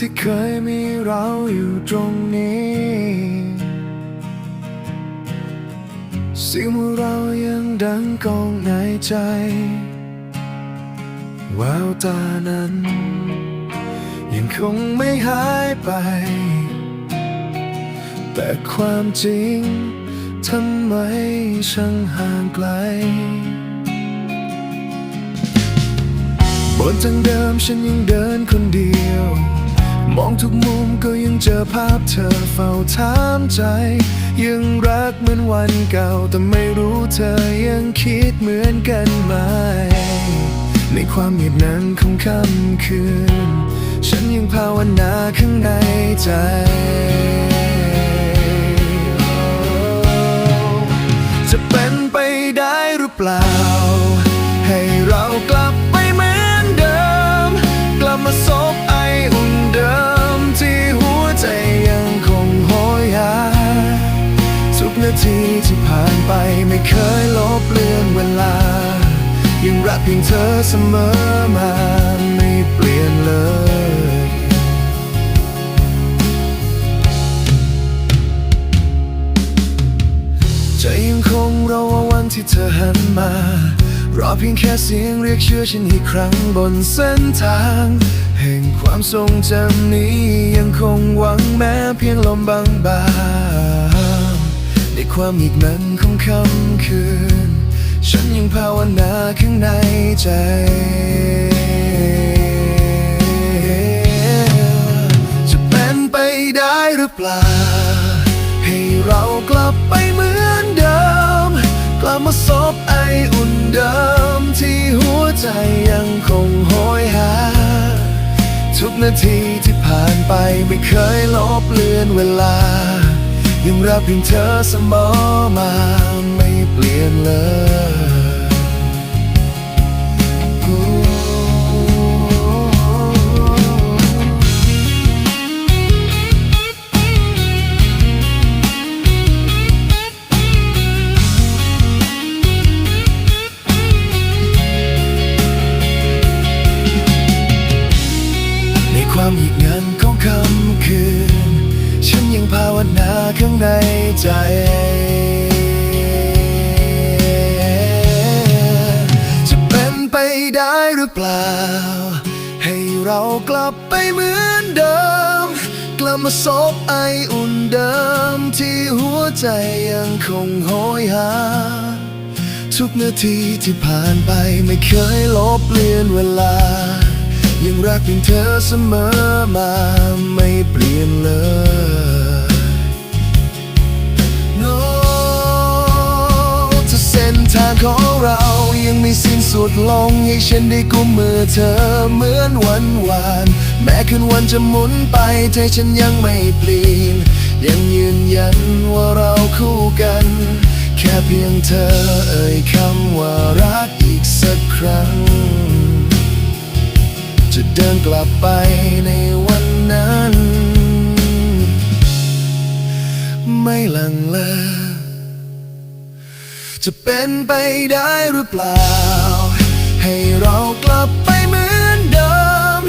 ที่เคยมีเราอยู่ตรงนี้สียงของเรายังดังก้องในใจแววตานั้น ยังคงไม่หายไป แต่ความจริงทำไมช่างห่างไกล บนทางเดิมฉันยังเดินคนเดียว มองทุกมุมก็ยังเจอภาพเธอเฝ้าถามใจ ยังรักเหมือนวันเก่า แต่ไม่รู้เธอยังคิดเหมือนกันไหม ในความเงียบนั้นของค่ำคืน ฉันยังภาวนาข้างในใจจะเป็นไปได้หรือเปล่า เคยลบเลือนเวลา ยังรักเพียงเธอเสมอมาไม่เปลี่ยนเลย จะยังคงรอวันที่เธอหันมารอเพียงแค่เสียงเรียกชื่อฉันอีกครั้งบนเส้นทาง แห่งความทรงจำนี้ยังคงหวังแม้เพียงลมบางบาง ความอีกนั้นของค่ำคืน ฉันยังภาวนาข้างในใจจะเป็นไปได้หรือเปล่า ให้เรากลับไปเหมือนเดิม กลับมาซบไออุ่นเดิม ที่หัวใจยังคงโหยหา ทุกนาทีที่ผ่านไปไม่เคยลบเลือนเวลา ยังรักเพียงเธอเสมอมาไม่เปลี่ยนเลย ใจจะเป็นไปได้หรือเปล่า ให้เรากลับไปเหมือนเดิม กลับมาซบไออุ่นเดิม ที่หัวใจยังคงโหยหา ทุกนาทีที่ผ่านไปไม่เคยลบเลือนเวลา ยังรักเพียงเธอเสมอมาไม่เปลี่ยนเลย ไม่สิ้นสุดลงให้ฉันได้กุมมือเธอเหมือนวันวาน แม้คืนวันจะหมุนไปใจฉันยังไม่เปลี่ยนยังยืนยันว่าเราคู่กัน แค่เพียงเธอเอ่ยคำว่ารักอีกสักครั้ง จะเดินกลับไปในวันนั้น จะเป็นไปได้หรือเปล่า ให้เรากลับไปเหมือนเดิม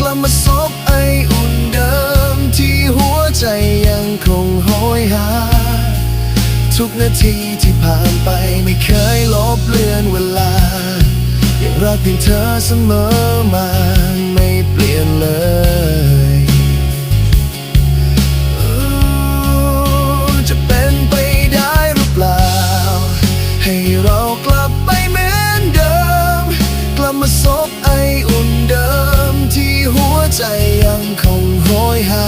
กลับมาซบไออุ่นเดิม ที่หัวใจยังคงโหยหา ทุกนาทีที่ผ่านไปไม่เคยลบเลือนเวลา ยังรักเพียงเธอเสมอมา เรากลับไปเหมือนเดิม กลับมาซบไออุ่นเดิม ที่หัวใจยังคงโหยหา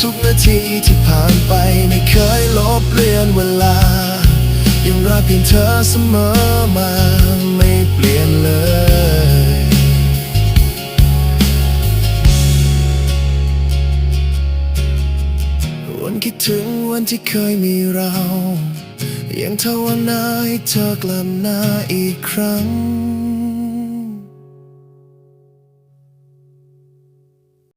ทุกนาทีที่ผ่านไปไม่เคยลบเลือนเวลา ยังรักเพียงเธอเสมอมาไม่เปลี่ยนเลยวันคิดถึงวันที่เคยมีเรา ยังภาวนาให้เธอกลับมาอีกครั้ง